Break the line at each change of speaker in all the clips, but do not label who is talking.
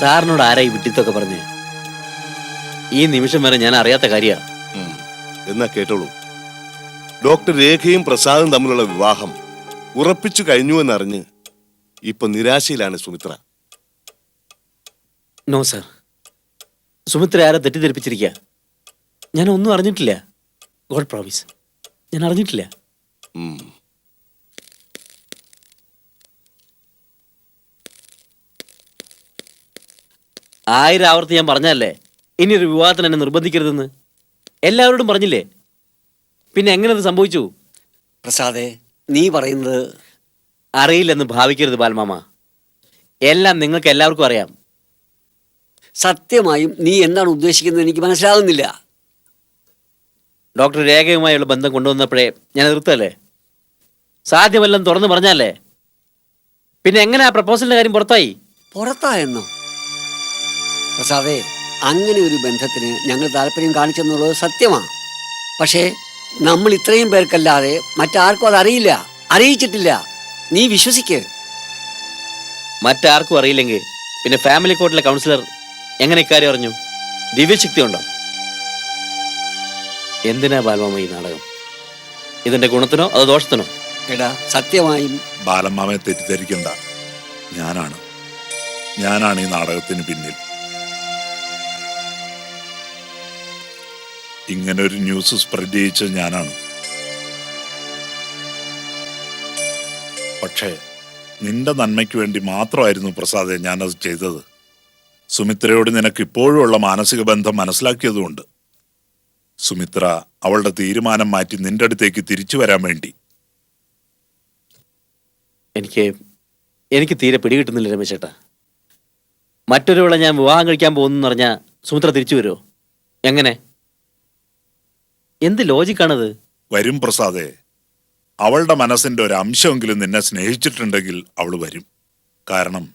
സാറിനോട് ആരായി വിട്ടിത്തൊക്കെ പറഞ്ഞു? ഈ നിമിഷം വരെ ഞാൻ അറിയാത്ത
കാര്യമാണ്. എന്നാ കേട്ടോളൂ. ഡോക്ടർ രേഖയും പ്രസാദും തമ്മിലുള്ള വിവാഹം ഉറപ്പിച്ചു കഴിഞ്ഞു എന്നറിഞ്ഞ് ഇപ്പൊ നിരാശയിലാണ് സുമിത്ര.
No sir. സുമിത്ര ആരെ തെറ്റിദ്ധരിപ്പിച്ചിരിക്കുക ഞാൻ ഒന്നും അറിഞ്ഞിട്ടില്ല. God promise. ഞാൻ അറിഞ്ഞിട്ടില്ല. ആയിരം ആവർത്തി ഞാൻ പറഞ്ഞല്ലേ ഇനി ഒരു വിവാഹത്തിന് എന്നെ നിർബന്ധിക്കരുതെന്ന്? എല്ലാവരോടും പറഞ്ഞില്ലേ? പിന്നെ എങ്ങനെ അത് സംഭവിച്ചു?
പ്രസാദേ നീ പറയുന്നത്
അറിയില്ലെന്ന് ഭാവിക്കരുത് ബാൽമാമ എല്ലാം നിങ്ങൾക്ക് എല്ലാവർക്കും അറിയാം.
സത്യമായും നീ എന്താണ് ഉദ്ദേശിക്കുന്നത് എനിക്ക് മനസ്സിലാകുന്നില്ല.
ഡോക്ടർ രേഖയുമായുള്ള ബന്ധം കൊണ്ടുവന്നപ്പോഴേ ഞാൻ നിർത്തല്ലേ? സാധ്യമല്ലെന്ന് തുറന്നു പറഞ്ഞല്ലേ പിന്നെ എങ്ങനെ ആ പ്രപ്പോസലിന്റെ കാര്യം പുറത്തായി?
പുറത്തായെന്നോ? പ്രസാദേ അങ്ങനെ ഒരു ബന്ധത്തിന് ഞങ്ങൾ താല്പര്യം കാണിച്ചെന്നുള്ളത് സത്യമാണ്. പക്ഷേ നമ്മൾ ഇത്രയും പേർക്കല്ലാതെ മറ്റാർക്കും അത് അറിയില്ല അറിയിച്ചിട്ടില്ല. നീ വിശ്വസിക്ക്.
മറ്റാർക്കും അറിയില്ലെങ്കിൽ പിന്നെ ഫാമിലി കോർട്ടിലെ കൗൺസിലർ എങ്ങനെ ഇക്കാര്യം അറിഞ്ഞു? ദിവ്യശക്തി ഉണ്ടോ എന്തിനാ ബാലമാമ ഈ നാടകം? ഇതിന്റെ ഗുണത്തിനോ അതോ ദോഷത്തിനോ?
എടാ സത്യമായും
ബാലമ്മാമയെ തെറ്റിദ്ധരിക്കണ്ട. ഞാനാണ്. ഞാനാണ് ഈ നാടകത്തിന് പിന്നിൽ. ഇങ്ങനെ ഒരു ന്യൂസ് സ്പ്രെഡ് ചെയ്യിച്ചത് ഞാനാണ്. പക്ഷേ നിന്റെ നന്മയ്ക്ക് വേണ്ടി മാത്രമായിരുന്നു പ്രസാദെ ഞാനത് ചെയ്തത്. സുമിത്രയോട് നിനക്ക് ഇപ്പോഴും ഉള്ള മാനസിക ബന്ധം മനസ്സിലാക്കിയതുകൊണ്ട് സുമിത്ര അവളുടെ തീരുമാനം മാറ്റി നിന്റെ അടുത്തേക്ക് തിരിച്ചു വരാൻ വേണ്ടി.
എനിക്ക് എനിക്ക് തീരെ പിടികിട്ടുന്നില്ല രമേശേട്ടാ. മറ്റൊരുവളെ ഞാൻ വിവാഹം കഴിക്കാൻ പോകുന്നു പറഞ്ഞാൽ സുമിത്ര തിരിച്ചു വരുമോ എങ്ങനെ? എന്ത് ലോജിക്കാണത്?
വരും പ്രസാദേ. അവളുടെ മനസ്സിന്റെ ഒരു അംശമെങ്കിലും നിന്നെ സ്നേഹിച്ചിട്ടുണ്ടെങ്കിൽ അവൾ വരും. കാരണം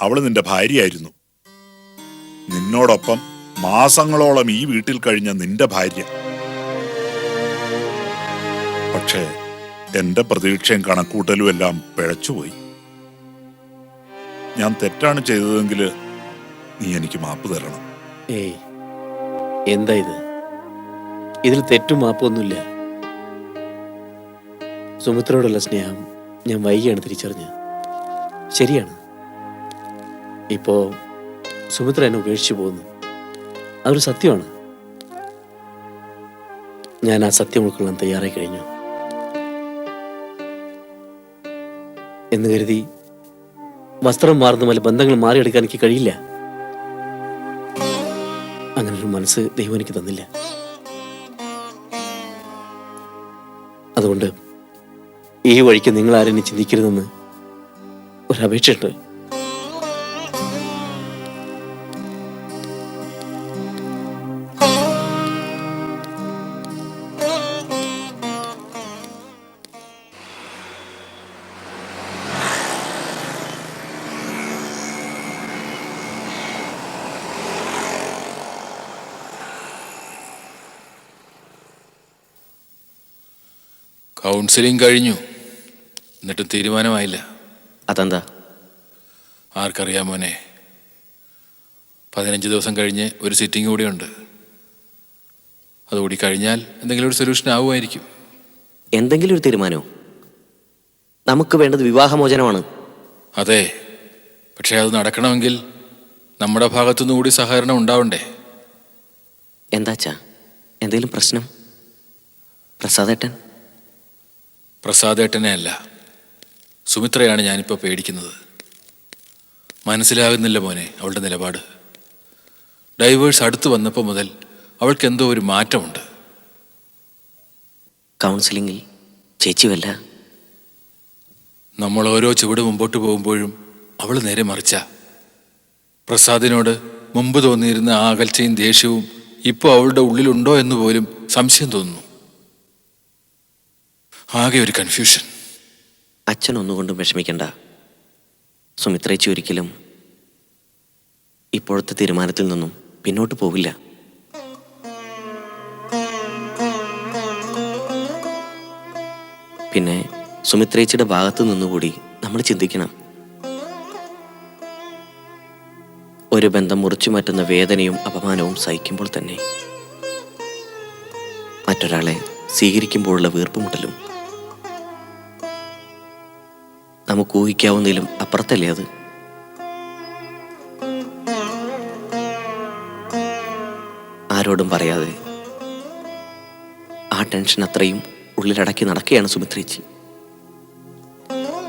അവൾ നിന്റെ ഭാര്യയായിരുന്നു. നിന്നോടൊപ്പം മാസങ്ങളോളം ഈ വീട്ടിൽ കഴിഞ്ഞ നിന്റെ ഭാര്യ. പക്ഷേ എന്റെ പ്രതീക്ഷയും കണക്കൂട്ടലും എല്ലാം പിഴച്ചുപോയി. ഞാൻ തെറ്റാണ് ചെയ്തതെങ്കിൽ നീ എനിക്ക് മാപ്പ് തരണം.
ഏയ് എന്താ ഇത്? ഇതിൽ തെറ്റും മാപ്പൊന്നുമില്ല. സുമിത്രയോടുള്ള സ്നേഹം ഞാൻ വൈകിയാണ് തിരിച്ചറിഞ്ഞത്. ശരിയാണ്. ഇപ്പോ സുമിത്ര എന്നെ ഉപേക്ഷിച്ചു പോകുന്നു. അതൊരു സത്യമാണ്. ഞാൻ ആ സത്യം ഉൾക്കൊള്ളാൻ തയ്യാറായി കഴിഞ്ഞു. എന്ന് കരുതി വസ്ത്രം മാറുന്ന പോലെ ബന്ധങ്ങൾ മാറിയെടുക്കാൻ എനിക്ക് കഴിയില്ല. അങ്ങനൊരു മനസ്സ് ദൈവം എനിക്ക് തന്നില്ല. അതുകൊണ്ട് ഈ വഴിക്ക് നിങ്ങൾ ആരും ചിന്തിക്കരുതെന്ന് ഒരപേക്ഷയുണ്ട്
കൗൺസിലിംഗ് കഴിഞ്ഞു. എന്നിട്ടും തീരുമാനമായില്ല.
അതെന്താ?
ആർക്കറിയാം മോനെ. പതിനഞ്ച് ദിവസം കഴിഞ്ഞ് ഒരു സിറ്റിംഗ് കൂടിയുണ്ട് അതുകൂടി കഴിഞ്ഞാൽ എന്തെങ്കിലും ഒരു സൊല്യൂഷൻ ആവുമായിരിക്കും.
എന്തെങ്കിലും ഒരു തീരുമാനമോ നമുക്ക് വേണ്ടത് വിവാഹമോചനമാണ്.
അതെ. പക്ഷേ അത് നടക്കണമെങ്കിൽ നമ്മുടെ ഭാഗത്തുനിന്ന് കൂടി സഹകരണം ഉണ്ടാവണ്ടേ?
എന്താച്ചാ എന്തെങ്കിലും പ്രശ്നം? പ്രസാദേട്ടൻ?
പ്രസാദേട്ടനെ അല്ല സുമിത്രയാണ് ഞാനിപ്പോൾ പേടിക്കുന്നത്. മനസ്സിലാകുന്നില്ല മോനെ അവളുടെ നിലപാട്. ഡൈവേഴ്സ് അടുത്ത് വന്നപ്പോൾ മുതൽ അവൾക്ക് എന്തോ ഒരു മാറ്റമുണ്ട്.
കൗൺസിലിംഗിൽ ചേച്ചിയല്ല
നമ്മൾ ഓരോ ചുവട് മുമ്പോട്ട് പോകുമ്പോഴും അവൾ നേരെ മറിച്ച. പ്രസാദിനോട് മുമ്പ് തോന്നിയിരുന്ന ആ അകൽച്ചയും ദേഷ്യവും ഇപ്പോൾ അവളുടെ ഉള്ളിലുണ്ടോ എന്ന് പോലും സംശയം തോന്നുന്നു. ആകെ ഒരു കൺഫ്യൂഷൻ
അച്ഛൻ ഒന്നുകൊണ്ടും വിഷമിക്കണ്ട. സുമിത്രേച്ചി ഒരിക്കലും ഇപ്പോഴത്തെ തീരുമാനത്തിൽ നിന്നും പിന്നോട്ട് പോവില്ല പിന്നെ സുമിത്രേച്ചിയുടെ ഭാഗത്ത് നിന്നുകൂടി നമ്മൾ ചിന്തിക്കണം. ഒരു ബന്ധം മുറിച്ചു മാറ്റുന്ന വേദനയും അപമാനവും സഹിക്കുമ്പോൾ തന്നെ മറ്റൊരാളെ സ്വീകരിക്കുമ്പോഴുള്ള വീർപ്പുമുട്ടലും നമുക്ക് ഊഹിക്കാവുന്നതിലും അപ്പുറത്തല്ലേ അത്? ആരോടും പറയാതെ. ആ ടെൻഷൻ അത്രയും ഉള്ളിലടക്കി നടക്കുകയാണ് സുമിത്രേച്ചി.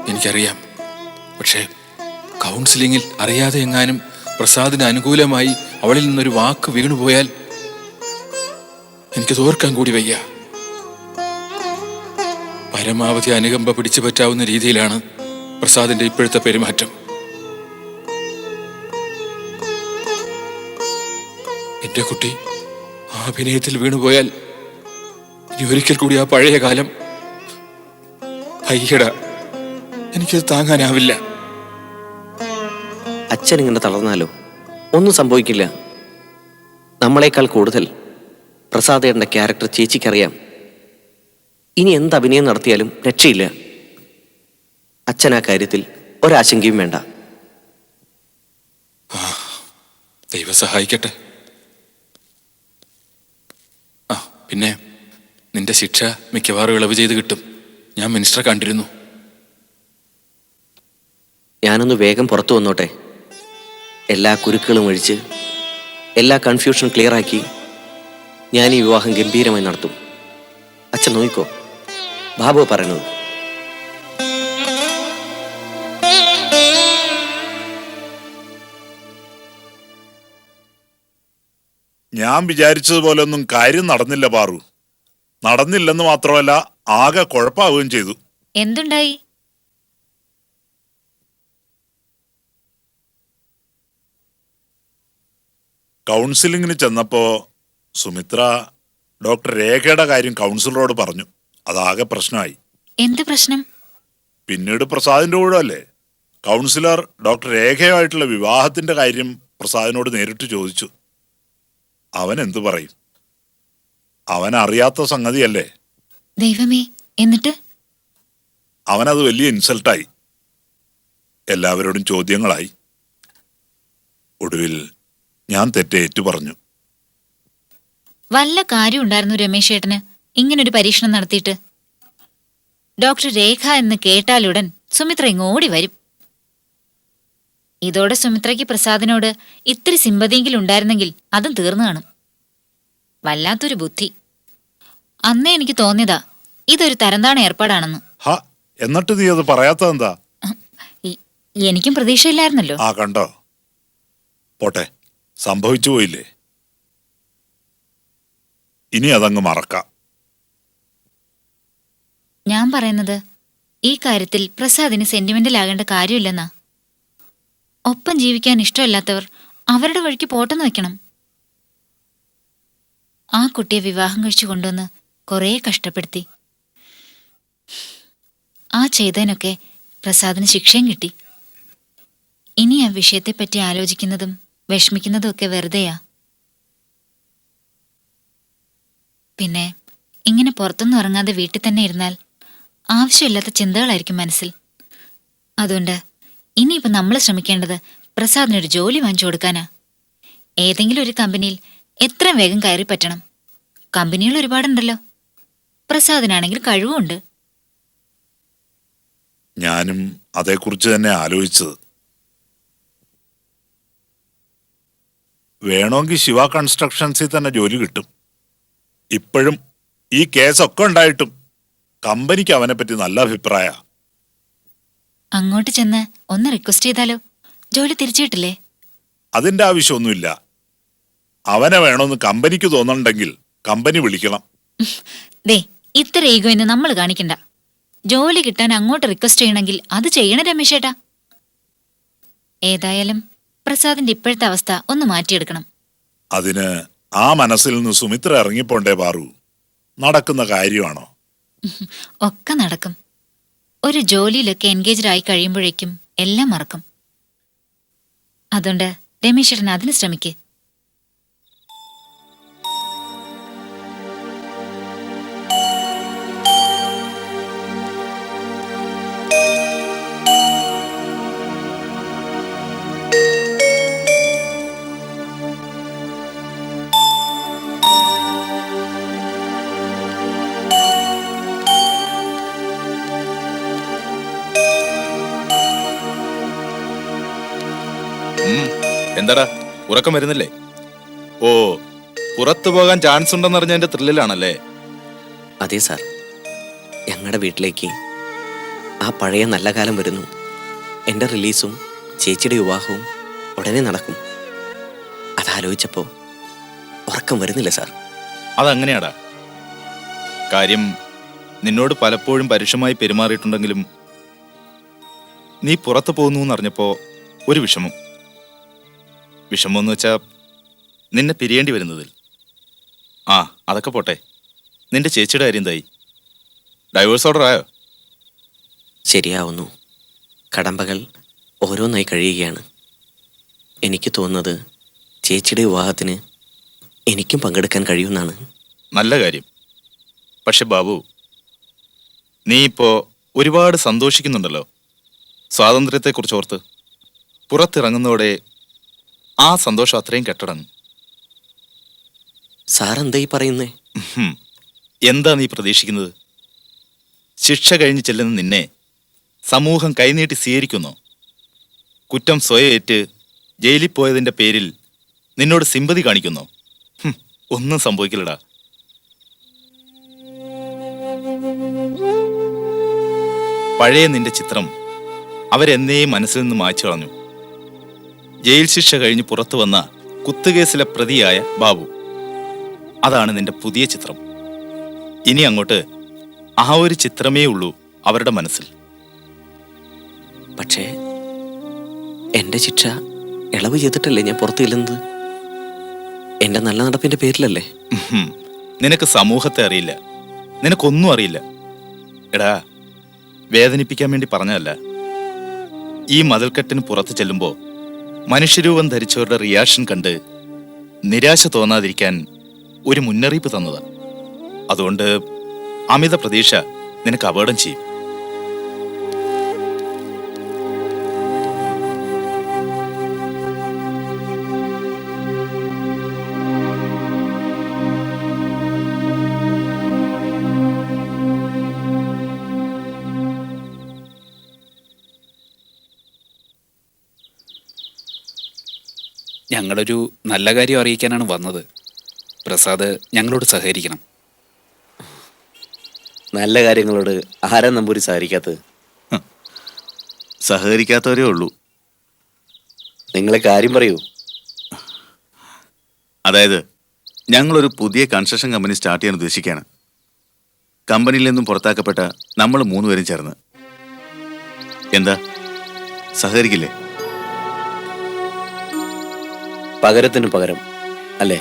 എനിക്കറിയാം. പക്ഷേ കൗൺസിലിങ്ങിൽ അറിയാതെ എങ്ങാനും പ്രസാദിന് അനുകൂലമായി അവളിൽ നിന്നൊരു വാക്ക് വീണുപോയാൽ എനിക്ക് തോർക്കാൻ കൂടി വയ്യ. പരമാവധി അനുകമ്പ പിടിച്ചു പറ്റാവുന്ന രീതിയിലാണ് പ്രസാദിന്റെ ഇപ്പോഴത്തെ പെരുമാറ്റം. എന്റെ കുട്ടി ആ അഭിനയത്തിൽ വീണുപോയാൽ ഇനി ഒരിക്കൽ കൂടി ആ പഴയ കാലം. അയ്യട എനിക്കത് താങ്ങാനാവില്ല.
അച്ഛൻ ഇങ്ങനെ തളർന്നാലോ? ഒന്നും സംഭവിക്കില്ല. നമ്മളെക്കാൾ കൂടുതൽ പ്രസാദേട്ടന്റെ ക്യാരക്ടർ ചേച്ചിക്കറിയാം. ഇനി എന്ത് അഭിനയം നടത്തിയാലും രക്ഷയില്ല. അച്ഛൻ ആ കാര്യത്തിൽ ഒരാശങ്കയും വേണ്ട.
ദൈവം സഹായിക്കട്ടെ. ആ പിന്നെ നിന്റെ ശിക്ഷ മിക്കവാറും ഇളവ് ചെയ്ത് കിട്ടും. ഞാൻ മിനിസ്റ്ററെ കണ്ടിരുന്നു.
ഞാനൊന്ന് വേഗം പുറത്തു വന്നോട്ടെ. എല്ലാ കുരുക്കുകളും ഒഴിച്ച് എല്ലാ കൺഫ്യൂഷൻ ക്ലിയറാക്കി ഞാൻ ഈ വിവാഹം ഗംഭീരമായി നടത്തും. അച്ഛൻ നോക്കിക്കോ ബാബു പറയണത്
ഞാൻ വിചാരിച്ചതുപോലെ ഒന്നും കാര്യം നടന്നില്ല പാറു. നടന്നില്ലെന്ന് മാത്രമല്ല ആകെ കുഴപ്പാവുകയും ചെയ്തു.
എന്തുണ്ടായി?
കൗൺസിലിങ്ങിന് ചെന്നപ്പോ സുമിത്ര ഡോക്ടർ രേഖയുടെ കാര്യം കൗൺസിലറോട് പറഞ്ഞു. അതാകെ പ്രശ്നമായി.
എന്ത് പ്രശ്നം?
പിന്നീട് പ്രസാദിന്റെ കൂടെ അല്ലേ? കൗൺസിലർ ഡോക്ടർ രേഖയുമായിട്ടുള്ള വിവാഹത്തിന്റെ കാര്യം പ്രസാദിനോട് നേരിട്ട് ചോദിച്ചു. അവൻ എന്തു പറയും? അവൻ അറിയാത്ത സംഗതിയല്ലേ?
ദൈവമേ എന്നിട്ട്?
അവനത് വലിയ ഇൻസൾട്ടായി. എല്ലാവരോടും ചോദ്യങ്ങളായി. ഒടുവിൽ ഞാൻ തെറ്റേറ്റു പറഞ്ഞു
വല്ല കാര്യമുണ്ടായിരുന്നു രമേശ് ഏട്ടന് ഇങ്ങനൊരു പരീക്ഷണം നടത്തിയിട്ട്? ഡോക്ടർ രേഖ എന്ന് കേട്ടാലുടൻ സുമിത്ര ഇങ്ങോടി വരും. ഇതോടെ സുമിത്രയ്ക്ക് പ്രസാദിനോട് ഇത്തിരി സിമ്പതിയെങ്കിലും ഉണ്ടായിരുന്നെങ്കിൽ അതും തീർന്നു കാണും. വല്ലാത്തൊരു ബുദ്ധി. അന്നേ എനിക്ക് തോന്നിയതാ ഇതൊരു തരംതാണ ഏർപ്പാടാണെന്ന്.
എന്നിട്ട് നീ അത് പറയാത്തതെന്താ?
എനിക്കും പ്രതീക്ഷയില്ലായിരുന്നല്ലോ.
ആ കണ്ടോ? പോട്ടെ സംഭവിച്ചു പോയില്ലേ? ഇനി അതങ്ങ് മറക്കാം.
ഞാൻ പറയുന്നത് ഈ കാര്യത്തിൽ പ്രസാദിന് സെന്റിമെന്റൽ ആകേണ്ട കാര്യമില്ലെന്നാ. ഒപ്പം ജീവിക്കാൻ ഇഷ്ടമല്ലാത്തവർ അവരുടെ വഴിക്ക് പോട്ടെന്ന് വെക്കണം. ആ കുട്ടിയെ വിവാഹം കഴിച്ചു കൊണ്ടുവന്ന് കുറേ കഷ്ടപ്പെടുത്തി. ആ ചെയ്തതിനൊക്കെ പ്രസാദിന് ശിക്ഷയും കിട്ടി. ഇനി ആ വിഷയത്തെപ്പറ്റി ആലോചിക്കുന്നതും വിഷമിക്കുന്നതും ഒക്കെ വെറുതെയാ. പിന്നെ ഇങ്ങനെ പുറത്തൊന്നും ഇറങ്ങാതെ വീട്ടിൽ തന്നെ ഇരുന്നാൽ ആവശ്യമില്ലാത്ത ചിന്തകളായിരിക്കും മനസ്സിൽ. അതുകൊണ്ട് ഇനിയിപ്പോൾ നമ്മൾ ശ്രമിക്കേണ്ടത് പ്രസാദിനൊരു ജോലി വാങ്ങിച്ചു കൊടുക്കാനാ. ഏതെങ്കിലും ഒരു കമ്പനിയിൽ എത്ര വേഗം കയറി പറ്റണം. കമ്പനികൾ ഒരുപാടുണ്ടല്ലോ. പ്രസാദിനാണെങ്കിൽ കഴിവുണ്ട്
ഞാനും അതേക്കുറിച്ച് തന്നെ ആലോചിച്ചത്. വേണമെങ്കിൽ ശിവ കൺസ്ട്രക്ഷൻസിൽ തന്നെ ജോലി കിട്ടും. ഇപ്പോഴും ഈ കേസൊക്കെ ഉണ്ടായിട്ടും കമ്പനിക്ക് അവനെ പറ്റി നല്ല അഭിപ്രായ.
അങ്ങോട്ട് ചെന്ന് ഒന്ന് റിക്വസ്റ്റ് ചെയ്താലോ? ജോലി തിരിച്ചു കിട്ടില്ലേ
അതിന്റെ ആവശ്യമൊന്നുമില്ല. അവനെ വേണമെന്ന് കമ്പനിക്ക് തോന്നണ്ടെങ്കിൽ കമ്പനി വിളിക്കണം.
ദേ ഇത്ര ഈഗോ ഇന്ന് നമ്മൾ കാണിക്കണ്ട. ജോലി കിട്ടാൻ അങ്ങോട്ട് റിക്വസ്റ്റ് ചെയ്യണമെങ്കിൽ അത് ചെയ്യണം രമേശേട്ടാ. ഏതായാലും പ്രസാദിന്റെ ഇപ്പോഴത്തെ അവസ്ഥ ഒന്ന് മാറ്റിയെടുക്കണം.
അതിന് ആ മനസ്സിൽ നിന്ന് സുമിത്ര ഇറങ്ങിപ്പോണ്ടേ പാറു. നടക്കുന്ന കാര്യമാണോ?
ഒക്കെ നടക്കും. ഒരു ജോലിയിലൊക്കെ എൻഗേജ്ഡ് ആയി കഴിയുമ്പോഴേക്കും എല്ലാം മറക്കും. അതുകൊണ്ട് രമേശേട്ടൻ അതിന് ശ്രമിക്ക്.
എന്താടാ? ഉറക്കം വരുന്നില്ലേ? ഓ പുറത്തു പോകാൻ ചാൻസ് ഉണ്ടെന്നറിഞ്ഞ ത്രില്ലിലാണല്ലേ?
അതെ സാർ. ഞങ്ങളുടെ വീട്ടിലേക്ക് ആ പഴയ നല്ല കാലം വരുന്നു. എന്റെ റിലീസും ചേച്ചിയുടെ വിവാഹവും ഉടനെ നടക്കും. അതാലോചിച്ചപ്പോൾ ഉറക്കം വരുന്നില്ല സാർ.
അതങ്ങനെയാടാ. കാര്യം നിന്നോട് പലപ്പോഴും പരുഷമായി പെരുമാറിയിട്ടുണ്ടെങ്കിലും നീ പുറത്തു പോകുന്നു എന്നറിഞ്ഞപ്പോ ഒരു വിഷമം. വിഷമം എന്ന് വെച്ചാ നിന്നെ പിരിയേണ്ടി വരുന്നതിൽ. ആ അതൊക്കെ പോട്ടെ. നിന്റെ ചേച്ചിയുടെ കാര്യം എന്തായി? ഡൈവേഴ്സ് ഓർഡർ ആയോ?
ശരിയാവുന്നു. കടമ്പകൾ ഓരോന്നായി കഴിയുകയാണ്. എനിക്ക് തോന്നുന്നത് ചേച്ചിയുടെ വിവാഹത്തിന് എനിക്കും പങ്കെടുക്കാൻ കഴിയുമെന്നാണ്.
നല്ല കാര്യം. പക്ഷെ ബാബു നീ ഇപ്പോ ഒരുപാട് സന്തോഷിക്കുന്നുണ്ടല്ലോ. സ്വാതന്ത്ര്യത്തെക്കുറിച്ച് ഓർത്ത്. പുറത്തിറങ്ങുന്നതോടെ ആ സന്തോഷം അത്രയും കെട്ടടങ്ങും
സാർ എന്താ ഈ പറയുന്നേ?
എന്താ നീ പ്രതീക്ഷിക്കുന്നത്? ശിക്ഷ കഴിഞ്ഞ് ചെല്ലുന്ന നിന്നെ സമൂഹം കൈനീട്ടി സ്വീകരിക്കുന്നു? കുറ്റം സ്വയം ഏറ്റ് ജയിലിൽ പോയതിന്റെ പേരിൽ നിന്നോട് സിമ്പതി കാണിക്കുന്നു? ഒന്നും സംഭവിക്കില്ലടാ. പഴയ നിന്റെ ചിത്രം അവരെന്നേ മനസ്സിൽ നിന്ന് മായ്ച്ചു കളഞ്ഞു. ജയിൽ ശിക്ഷ കഴിഞ്ഞ് പുറത്തു വന്ന കുത്തുകേസിലെ പ്രതിയായ ബാബു. അതാണ് നിന്റെ പുതിയ ചിത്രം. ഇനി അങ്ങോട്ട് ആ ഒരു ചിത്രമേ ഉള്ളൂ അവരുടെ മനസ്സിൽ.
പക്ഷേ എന്റെ ശിക്ഷ ഇളവ് ചെയ്തിട്ടല്ലേ ഞാൻ പുറത്തു ചെല്ലുന്നത്? എന്റെ നല്ല നടപ്പിന്റെ പേരിലല്ലേ?
നിനക്ക് സമൂഹത്തെ അറിയില്ല. നിനക്കൊന്നും അറിയില്ല. എടാ വേദനിപ്പിക്കാൻ വേണ്ടി പറഞ്ഞതല്ല. ഈ മതിൽക്കെട്ടിന് പുറത്ത് ചെല്ലുമ്പോ മനുഷ്യരൂപം ധരിച്ചവരുടെ റിയാക്ഷൻ കണ്ട് നിരാശ തോന്നാതിരിക്കാൻ ഒരു മുന്നറിയിപ്പ് തന്നതാണ്. അതുകൊണ്ട് അമിത പ്രതീക്ഷ നിനക്ക് അപകടം ചെയ്യും.
ഞങ്ങളൊരു നല്ല കാര്യം അറിയിക്കാനാണ് വന്നത്. പ്രസാദ് ഞങ്ങളോട് സഹകരിക്കണം.
നല്ല കാര്യങ്ങളോട് ആരാ നമ്പൂരി സഹകരിക്കാത്തത്?
സഹകരിക്കാത്തവരേ ഉള്ളൂ.
നിങ്ങളെ കാര്യം പറയൂ.
അതായത് ഞങ്ങളൊരു പുതിയ കൺസ്ട്രക്ഷൻ കമ്പനി സ്റ്റാർട്ട് ചെയ്യാൻ ഉദ്ദേശിക്കുകയാണ്. കമ്പനിയിൽ നിന്നും പുറത്താക്കപ്പെട്ട നമ്മൾ മൂന്നുപേരും ചേർന്ന്. എന്താ? സഹകരിക്കില്ലേ?
പകരത്തിന് പകരം അല്ലേ?